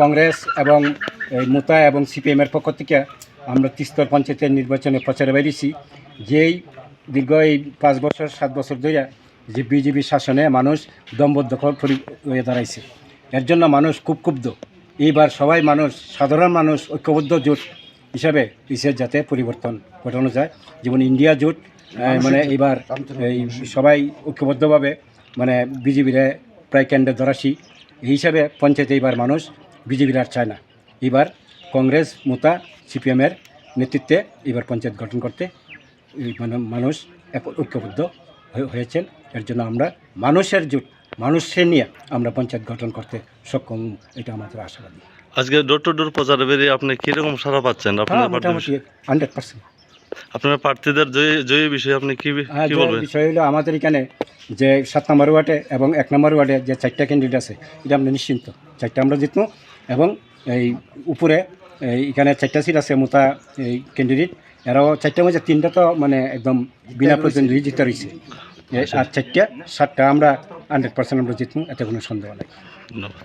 কংগ্রেস এবং মোতা এবং সিপিএমের পক্ষ থেকে আমরা তিস্তর পঞ্চায়েতের নির্বাচনে প্রচারে বেরিয়েছি। যেই দীর্ঘ এই পাঁচ বছর সাত বছর ধরে যে বিজেপি শাসনে মানুষ দম্বদখল হয়ে দাঁড়াইছে। এর জন্য মানুষ খুব ক্ষুব্ধ। এইবার সবাই মানুষ সাধারণ মানুষ ঐক্যবদ্ধ জোট হিসাবে দেশের যাতে পরিবর্তন ঘটানো যায়। যেমন ইন্ডিয়া জোট মানে এইবার এই সবাই ঐক্যবদ্ধভাবে মানে বিজেপিরে প্রায় কেন্দ্রে ধরাসি। এই হিসাবে পঞ্চায়েতে এইবার মানুষ বিজেপির আর চায় না। এবার কংগ্রেস মোতা সিপিএমের নেতৃত্বে এবার পঞ্চায়েত গঠন করতে মানে মানুষ এক- ঐক্যবদ্ধ হয়ে- হয়েছেন। এর জন্য আমরা মানুষের জোট মানুষের নিয়ে আমরা পঞ্চায়েত গঠন করতে সক্ষম। এটা আমাদের আশাবাদী। আজকে ডোর টু ডোর প্রচারে বেরিয়ে আপনি কীরকম সারা পাচ্ছেন? হ্যাঁ আপনার মোটামুটি হান্ড্রেড পার্সেন্ট। আপনার প্রার্থীদের জয়ী বিষয়ে আপনি কি হ্যাঁ বলবেন? বিষয় হলো আমাদের এখানে যে সাত নম্বর ওয়ার্ডে এবং এক নম্বর ওয়ার্ডে যে চারটা ক্যান্ডিডেট আছে এটা আমরা নিশ্চিন্ত। চারটা আমরা জিতবো এবং এই উপরে এই এখানে চারটা সিট আছে মোতা এই ক্যান্ডিডেট এরাও চারটার মধ্যে তিনটা তো মানে একদম বিনা প্রতিদ্বন্দ্বী জিতে রয়েছে। এই আর চারটা সাতটা আমরা হান্ড্রেড পার্সেন্ট আমরা জিতবো এতে কোনো সন্দেহ নেই। ধন্যবাদ।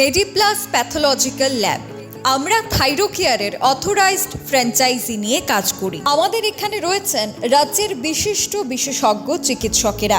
মেডিপ্লাস প্যাথোলজিক্যাল ল্যাব আমরা থাইরোকেয়ারের অথরাইজড ফ্র্যাঞ্চাইজি নিয়ে কাজ করি। আমাদের এখানে রয়েছেন রাজ্যের বিশিষ্ট বিশেষজ্ঞ চিকিৎসকেরা।